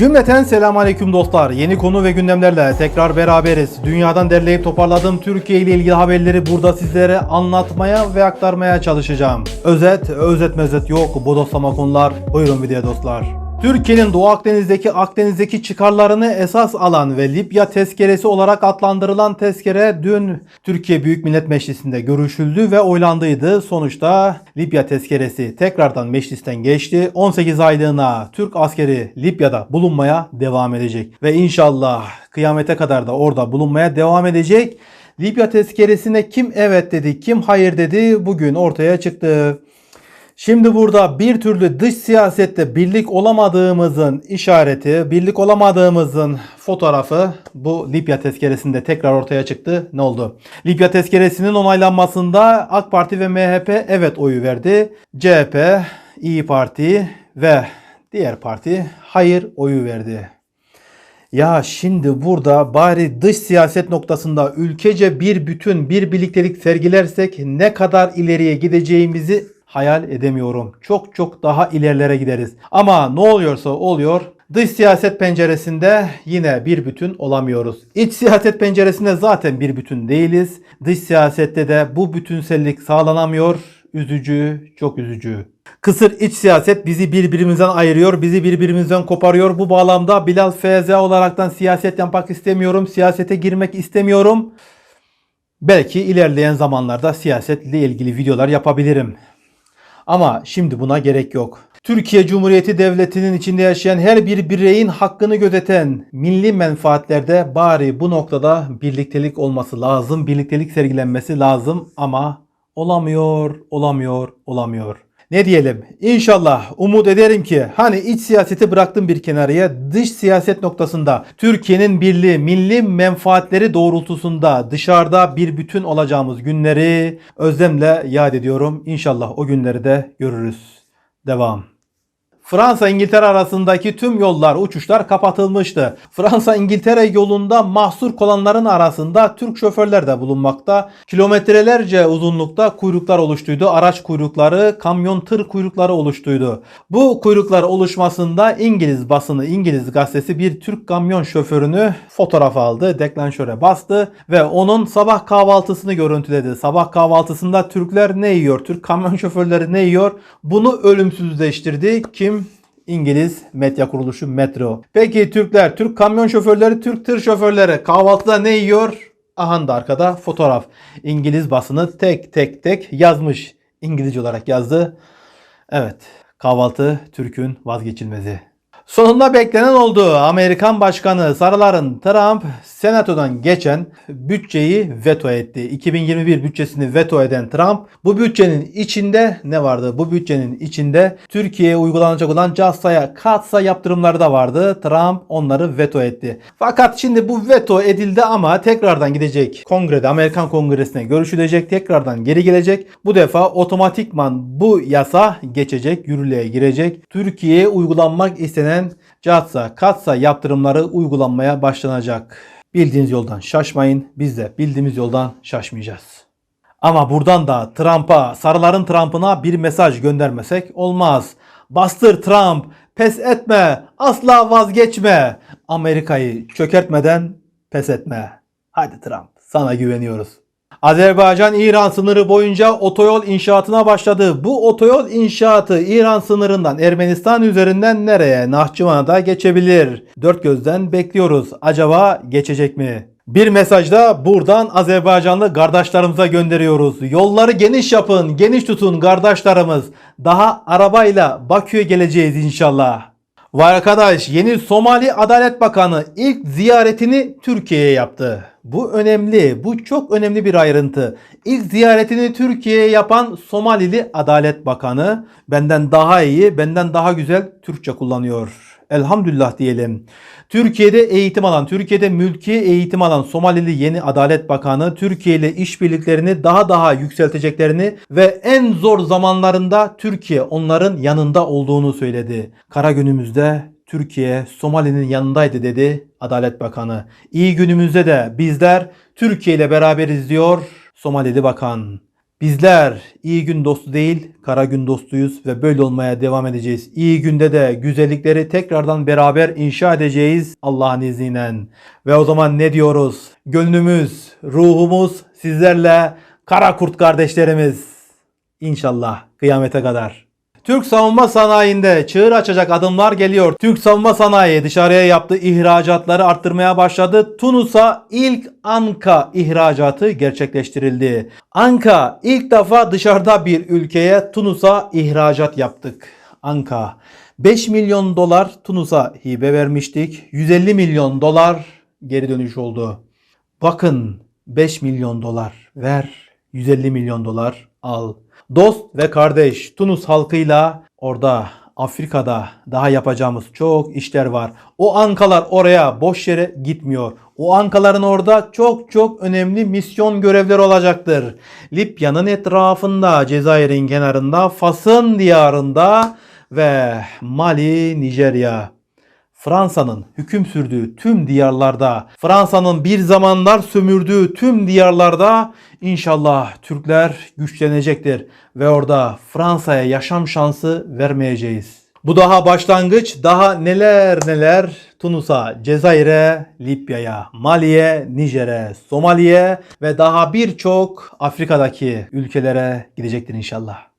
Cümleten selamun aleyküm dostlar. Yeni konu ve gündemlerle tekrar beraberiz. Dünyadan derleyip toparladığım Türkiye ile ilgili haberleri burada sizlere anlatmaya ve aktarmaya çalışacağım. Özet, özet mezet yok. Bodoslama konular. Buyurun video dostlar. Türkiye'nin Doğu Akdeniz'deki Akdeniz'deki çıkarlarını esas alan ve Libya tezkeresi olarak adlandırılan tezkere dün Türkiye Büyük Millet Meclisi'nde görüşüldü ve oylandıydı. Sonuçta Libya tezkeresi tekrardan meclisten geçti. 18 aylığına Türk askeri Libya'da bulunmaya devam edecek. Ve inşallah kıyamete kadar da orada bulunmaya devam edecek. Libya tezkeresine kim evet dedi, kim hayır dedi bugün ortaya çıktı. Şimdi burada bir türlü dış siyasette birlik olamadığımızın işareti, birlik olamadığımızın fotoğrafı bu Libya tezkeresinde tekrar ortaya çıktı. Ne oldu? Libya tezkeresinin onaylanmasında AK Parti ve MHP evet oyu verdi. CHP, İyi Parti ve diğer parti hayır oyu verdi. Ya şimdi burada bari dış siyaset noktasında ülkece bir bütün, bir birliktelik sergilersek ne kadar ileriye gideceğimizi hayal edemiyorum. Çok çok daha ilerlere gideriz. Ama ne oluyorsa oluyor. Dış siyaset penceresinde yine bir bütün olamıyoruz. İç siyaset penceresinde zaten bir bütün değiliz. Dış siyasette de bu bütünsellik sağlanamıyor. Üzücü, çok üzücü. Kısır iç siyaset bizi birbirimizden ayırıyor, bizi birbirimizden koparıyor. Bu bağlamda Bilal FZ olaraktan siyaset yapmak istemiyorum, siyasete girmek istemiyorum. Belki ilerleyen zamanlarda siyasetle ilgili videolar yapabilirim. Ama şimdi buna gerek yok. Türkiye Cumhuriyeti Devleti'nin içinde yaşayan her bir bireyin hakkını gözeten milli menfaatlerde bari bu noktada birliktelik olması lazım, birliktelik sergilenmesi lazım ama olamıyor, olamıyor, olamıyor. Ne diyelim? İnşallah umut ederim ki hani iç siyaseti bıraktım bir kenarıya dış siyaset noktasında Türkiye'nin birliği milli menfaatleri doğrultusunda dışarıda bir bütün olacağımız günleri özlemle yad ediyorum. İnşallah o günleri de görürüz. Devam. Fransa İngiltere arasındaki tüm yollar, uçuşlar kapatılmıştı. Fransa İngiltere yolunda mahsur kalanların arasında Türk şoförler de bulunmakta. Kilometrelerce uzunlukta kuyruklar oluştuydu. Araç kuyrukları, kamyon tır kuyrukları oluştuydu. Bu kuyruklar oluşmasında İngiliz basını, İngiliz gazetesi bir Türk kamyon şoförünü fotoğraf aldı, deklanşöre bastı ve onun sabah kahvaltısını görüntüledi. Sabah kahvaltısında Türkler ne yiyor? Türk kamyon şoförleri ne yiyor? Bunu ölümsüzleştirdi. Kim? İngiliz medya kuruluşu Metro. Peki Türkler, Türk kamyon şoförleri, Türk tır şoförleri kahvaltıda ne yiyor? Aha da arkada fotoğraf. İngiliz basını tek tek tek yazmış. İngilizce olarak yazdı. Evet, kahvaltı Türk'ün vazgeçilmezi. Sonunda beklenen oldu. Amerikan Başkanı Sarıların Trump Senato'dan geçen bütçeyi veto etti. 2021 bütçesini veto eden Trump bu bütçenin içinde ne vardı? Bu bütçenin içinde Türkiye'ye uygulanacak olan CASA'ya katsa yaptırımları da vardı. Trump onları veto etti. Fakat şimdi bu veto edildi ama tekrardan gidecek kongrede Amerikan Kongresi'ne görüşülecek. Tekrardan geri gelecek. Bu defa otomatikman bu yasa geçecek, yürürlüğe girecek. Türkiye'ye uygulanmak istenen CATSA, KATSA yaptırımları uygulanmaya başlanacak. Bildiğiniz yoldan şaşmayın. Biz de bildiğimiz yoldan şaşmayacağız. Ama buradan da Trump'a, sarıların Trump'ına bir mesaj göndermesek olmaz. Bastır Trump, pes etme, asla vazgeçme. Amerika'yı çökertmeden pes etme. Hadi Trump, sana güveniyoruz. Azerbaycan-İran sınırı boyunca otoyol inşaatına başladı. Bu otoyol inşaatı İran sınırından Ermenistan üzerinden nereye? Nahçıvan'a da geçebilir. Dört gözden bekliyoruz. Acaba geçecek mi? Bir mesaj da buradan Azerbaycanlı kardeşlerimize gönderiyoruz. Yolları geniş yapın, geniş tutun kardeşlerimiz. Daha arabayla Bakü'ye geleceğiz inşallah. Vay arkadaş yeni Somali Adalet Bakanı ilk ziyaretini Türkiye'ye yaptı. Bu önemli, bu çok önemli bir ayrıntı. İlk ziyaretini Türkiye'ye yapan Somalili Adalet Bakanı benden daha iyi, benden daha güzel Türkçe kullanıyor. Elhamdülillah diyelim. Türkiye'de eğitim alan, Türkiye'de mülki eğitim alan Somalili yeni Adalet Bakanı Türkiye ile işbirliklerini daha daha yükselteceklerini ve en zor zamanlarında Türkiye onların yanında olduğunu söyledi. Kara günümüzde Türkiye Somali'nin yanındaydı dedi Adalet Bakanı. İyi günümüzde de bizler Türkiye ile beraberiz diyor Somalili Bakan. Bizler iyi gün dostu değil, kara gün dostuyuz ve böyle olmaya devam edeceğiz. İyi günde de güzellikleri tekrardan beraber inşa edeceğiz Allah'ın izniyle. Ve o zaman ne diyoruz? Gönlümüz, ruhumuz sizlerle kara kurt kardeşlerimiz. İnşallah kıyamete kadar. Türk savunma sanayinde çığır açacak adımlar geliyor. Türk savunma sanayi dışarıya yaptığı ihracatları arttırmaya başladı. Tunus'a ilk Anka ihracatı gerçekleştirildi. Anka ilk defa dışarıda bir ülkeye Tunus'a ihracat yaptık. Anka 5 milyon dolar Tunus'a hibe vermiştik. 150 milyon dolar geri dönüş oldu. Bakın 5 milyon dolar ver 150 milyon dolar al. Dost ve kardeş Tunus halkıyla orada Afrika'da daha yapacağımız çok işler var. O ankalar oraya boş yere gitmiyor. O ankaların orada çok çok önemli misyon görevleri olacaktır. Libya'nın etrafında, Cezayir'in kenarında, Fas'ın diyarında ve Mali, Nijerya. Fransa'nın hüküm sürdüğü tüm diyarlarda, Fransa'nın bir zamanlar sömürdüğü tüm diyarlarda inşallah Türkler güçlenecektir ve orada Fransa'ya yaşam şansı vermeyeceğiz. Bu daha başlangıç, daha neler neler Tunus'a, Cezayir'e, Libya'ya, Mali'ye, Nijer'e, Somali'ye ve daha birçok Afrika'daki ülkelere gidecektir inşallah.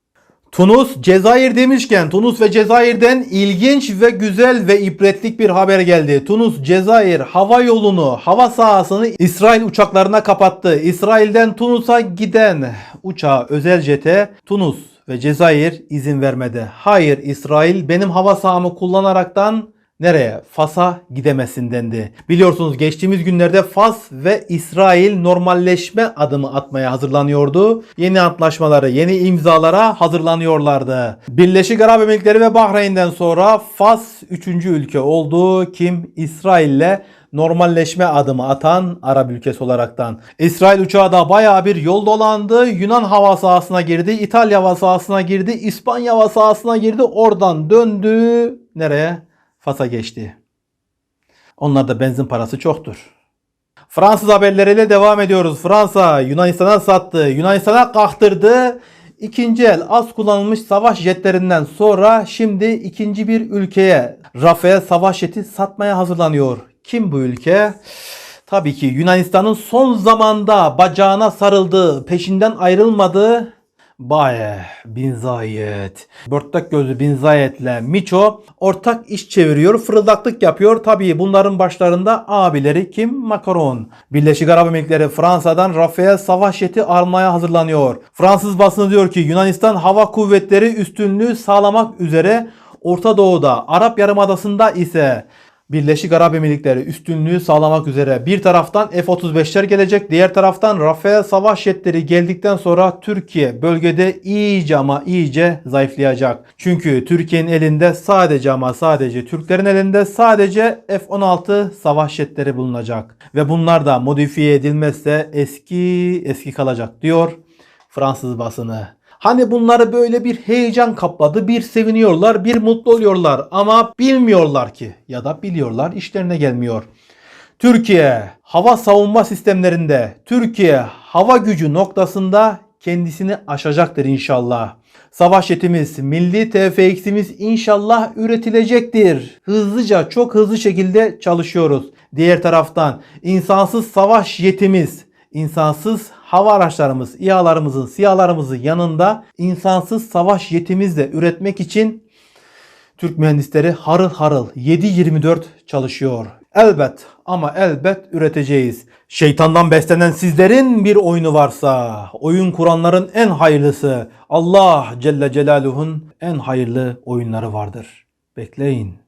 Tunus, Cezayir demişken Tunus ve Cezayir'den ilginç ve güzel ve ibretlik bir haber geldi. Tunus, Cezayir hava yolunu, hava sahasını İsrail uçaklarına kapattı. İsrail'den Tunus'a giden uçağa özel jete Tunus ve Cezayir izin vermedi. Hayır İsrail benim hava sahamı kullanaraktan nereye? Fas'a gidemesin dendi. Biliyorsunuz geçtiğimiz günlerde Fas ve İsrail normalleşme adımı atmaya hazırlanıyordu. Yeni antlaşmaları, yeni imzalara hazırlanıyorlardı. Birleşik Arap Emirlikleri ve Bahreyn'den sonra Fas 3. ülke oldu. Kim? İsrail'le normalleşme adımı atan Arap ülkesi olaraktan. İsrail uçağı da bayağı bir yol dolandı. Yunan hava sahasına girdi, İtalya hava sahasına girdi, İspanya hava sahasına girdi. Oradan döndü. Nereye? Fas'a geçti. Onlarda benzin parası çoktur. Fransız haberleriyle devam ediyoruz. Fransa Yunanistan'a sattı. Yunanistan'a kaktırdı. İkinci el az kullanılmış savaş jetlerinden sonra şimdi ikinci bir ülkeye Rafael savaş jeti satmaya hazırlanıyor. Kim bu ülke? Tabii ki Yunanistan'ın son zamanda bacağına sarıldığı, peşinden ayrılmadığı Baye, Bin Zayed. Börtlek gözlü Bin Zayed'le Miço ortak iş çeviriyor, fırıldaklık yapıyor. Tabii bunların başlarında abileri kim? Macron. Birleşik Arap Emirlikleri Fransa'dan Rafael savaş jeti almaya hazırlanıyor. Fransız basını diyor ki Yunanistan hava kuvvetleri üstünlüğü sağlamak üzere Orta Doğu'da, Arap Yarımadası'nda ise Birleşik Arap Emirlikleri üstünlüğü sağlamak üzere bir taraftan F-35'ler gelecek, diğer taraftan Rafael savaş jetleri geldikten sonra Türkiye bölgede iyice ama iyice zayıflayacak. Çünkü Türkiye'nin elinde sadece ama sadece Türklerin elinde sadece F-16 savaş jetleri bulunacak. Ve bunlar da modifiye edilmezse eski eski kalacak diyor Fransız basını. Hani bunları böyle bir heyecan kapladı, bir seviniyorlar, bir mutlu oluyorlar ama bilmiyorlar ki ya da biliyorlar işlerine gelmiyor. Türkiye hava savunma sistemlerinde, Türkiye hava gücü noktasında kendisini aşacaktır inşallah. Savaş jetimiz, milli TFX'imiz inşallah üretilecektir. Hızlıca, çok hızlı şekilde çalışıyoruz. Diğer taraftan insansız savaş jetimiz, insansız hava araçlarımız, İHA'larımızın, SİHA'larımızın yanında insansız savaş yetimiz de üretmek için Türk mühendisleri harıl harıl 7-24 çalışıyor. Elbet ama elbet üreteceğiz. Şeytandan beslenen sizlerin bir oyunu varsa, oyun kuranların en hayırlısı Allah Celle Celaluhu'nun en hayırlı oyunları vardır. Bekleyin.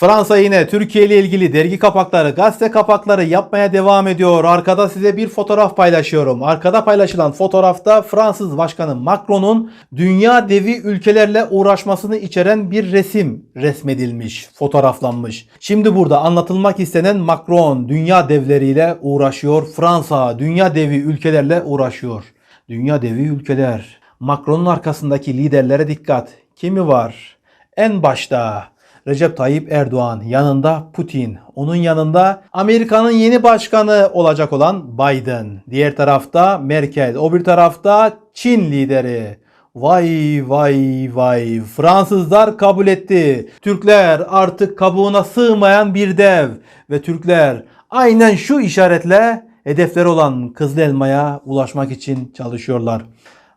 Fransa yine Türkiye ile ilgili dergi kapakları, gazete kapakları yapmaya devam ediyor. Arkada size bir fotoğraf paylaşıyorum. Arkada paylaşılan fotoğrafta Fransız Başkanı Macron'un dünya devi ülkelerle uğraşmasını içeren bir resim resmedilmiş, fotoğraflanmış. Şimdi burada anlatılmak istenen Macron dünya devleriyle uğraşıyor. Fransa dünya devi ülkelerle uğraşıyor. Dünya devi ülkeler. Macron'un arkasındaki liderlere dikkat. Kimi var? En başta Recep Tayyip Erdoğan, yanında Putin, onun yanında Amerika'nın yeni başkanı olacak olan Biden. Diğer tarafta Merkel, o bir tarafta Çin lideri. Vay vay vay Fransızlar kabul etti. Türkler artık kabuğuna sığmayan bir dev ve Türkler aynen şu işaretle hedefleri olan Kızıl Elma'ya ulaşmak için çalışıyorlar.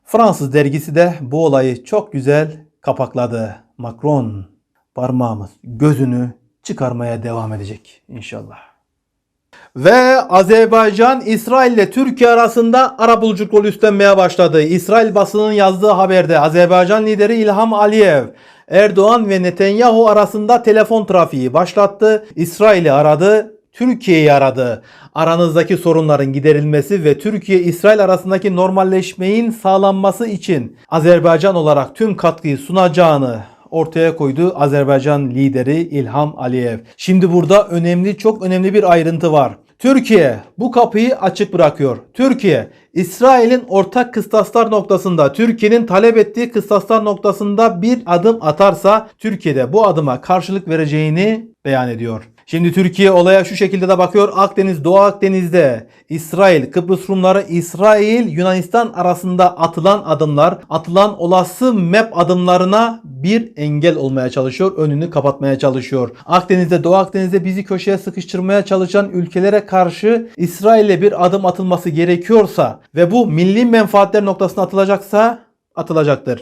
Fransız dergisi de bu olayı çok güzel kapakladı. Macron parmağımız gözünü çıkarmaya devam edecek inşallah. Ve Azerbaycan İsrail ile Türkiye arasında arabuluculuk rolü üstlenmeye başladı. İsrail basının yazdığı haberde Azerbaycan lideri İlham Aliyev Erdoğan ve Netanyahu arasında telefon trafiği başlattı. İsrail'i aradı, Türkiye'yi aradı. Aranızdaki sorunların giderilmesi ve Türkiye-İsrail arasındaki normalleşmeyin sağlanması için Azerbaycan olarak tüm katkıyı sunacağını ortaya koydu Azerbaycan lideri İlham Aliyev. Şimdi burada önemli çok önemli bir ayrıntı var. Türkiye bu kapıyı açık bırakıyor. Türkiye İsrail'in ortak kıstaslar noktasında Türkiye'nin talep ettiği kıstaslar noktasında bir adım atarsa Türkiye'de bu adıma karşılık vereceğini beyan ediyor. Şimdi Türkiye olaya şu şekilde de bakıyor. Akdeniz, Doğu Akdeniz'de İsrail, Kıbrıs Rumları, İsrail, Yunanistan arasında atılan adımlar, atılan olası map adımlarına bir engel olmaya çalışıyor. Önünü kapatmaya çalışıyor. Akdeniz'de, Doğu Akdeniz'de bizi köşeye sıkıştırmaya çalışan ülkelere karşı İsrail'e bir adım atılması gerekiyorsa ve bu milli menfaatler noktasına atılacaksa atılacaktır.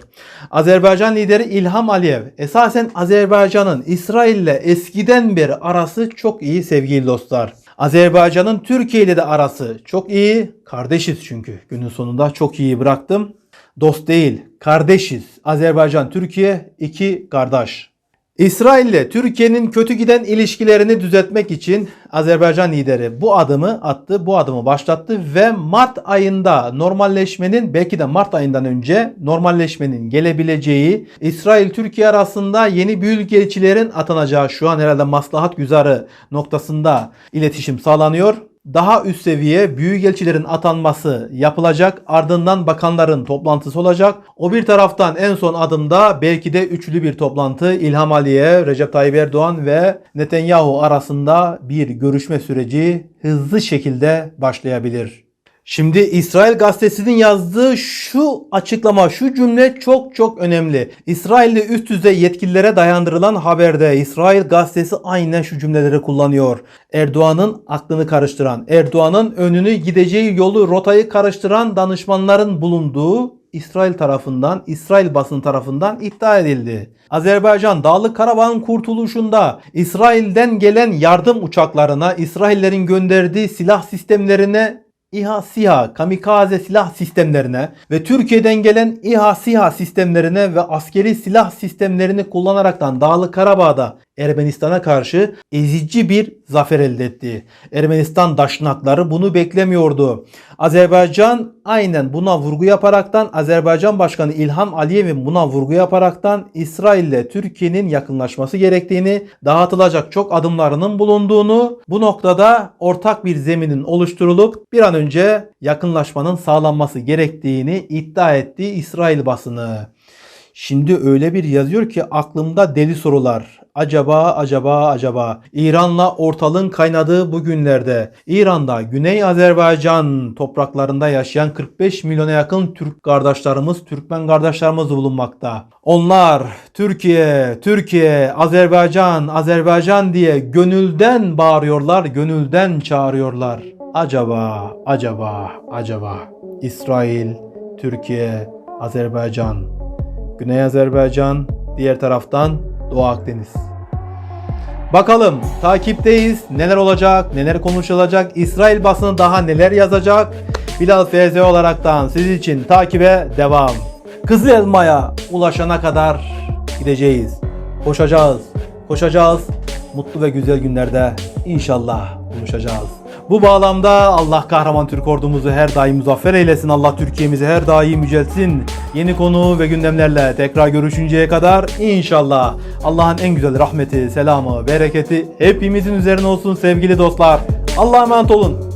Azerbaycan lideri İlham Aliyev esasen Azerbaycan'ın İsrail'le eskiden beri arası çok iyi sevgili dostlar. Azerbaycan'ın Türkiye ile de arası çok iyi. Kardeşiz çünkü. Günün sonunda çok iyi bıraktım. Dost değil, kardeşiz. Azerbaycan, Türkiye iki kardeş. İsrail ile Türkiye'nin kötü giden ilişkilerini düzeltmek için Azerbaycan lideri bu adımı attı, bu adımı başlattı ve Mart ayında normalleşmenin belki de Mart ayından önce normalleşmenin gelebileceği, İsrail-Türkiye arasında yeni büyükelçilerin atanacağı şu an herhalde maslahat güzarı noktasında iletişim sağlanıyor daha üst seviye büyükelçilerin atanması yapılacak. Ardından bakanların toplantısı olacak. O bir taraftan en son adımda belki de üçlü bir toplantı İlham Aliyev, Recep Tayyip Erdoğan ve Netanyahu arasında bir görüşme süreci hızlı şekilde başlayabilir. Şimdi İsrail gazetesinin yazdığı şu açıklama, şu cümle çok çok önemli. İsrail'de üst düzey yetkililere dayandırılan haberde İsrail gazetesi aynen şu cümleleri kullanıyor. Erdoğan'ın aklını karıştıran, Erdoğan'ın önünü gideceği yolu, rotayı karıştıran danışmanların bulunduğu İsrail tarafından, İsrail basın tarafından iddia edildi. Azerbaycan Dağlık Karabağ'ın kurtuluşunda İsrail'den gelen yardım uçaklarına, İsraillerin gönderdiği silah sistemlerine İHA SİHA kamikaze silah sistemlerine ve Türkiye'den gelen İHA SİHA sistemlerine ve askeri silah sistemlerini kullanaraktan Dağlık Karabağ'da Ermenistan'a karşı ezici bir zafer elde etti. Ermenistan daşnakları bunu beklemiyordu. Azerbaycan aynen buna vurgu yaparaktan Azerbaycan Başkanı İlham Aliyev'in buna vurgu yaparaktan İsrail ile Türkiye'nin yakınlaşması gerektiğini, dağıtılacak çok adımlarının bulunduğunu, bu noktada ortak bir zeminin oluşturulup bir an önce yakınlaşmanın sağlanması gerektiğini iddia etti İsrail basını. Şimdi öyle bir yazıyor ki aklımda deli sorular. Acaba acaba acaba İran'la ortalığın kaynadığı bu günlerde İran'da Güney Azerbaycan topraklarında yaşayan 45 milyona yakın Türk kardeşlerimiz, Türkmen kardeşlerimiz bulunmakta. Onlar Türkiye, Türkiye, Azerbaycan, Azerbaycan diye gönülden bağırıyorlar, gönülden çağırıyorlar. Acaba, acaba, acaba İsrail, Türkiye, Azerbaycan, Güney Azerbaycan, diğer taraftan Doğu Akdeniz. Bakalım takipteyiz. Neler olacak, neler konuşulacak, İsrail basını daha neler yazacak. Bilal FZ olaraktan siz için takibe devam. Kızıl Elma'ya ulaşana kadar gideceğiz. Koşacağız, koşacağız. Mutlu ve güzel günlerde inşallah buluşacağız. Bu bağlamda Allah kahraman Türk ordumuzu her daim muzaffer eylesin. Allah Türkiye'mizi her daim yücelsin. Yeni konu ve gündemlerle tekrar görüşünceye kadar inşallah Allah'ın en güzel rahmeti, selamı, bereketi hepimizin üzerine olsun sevgili dostlar. Allah'a emanet olun.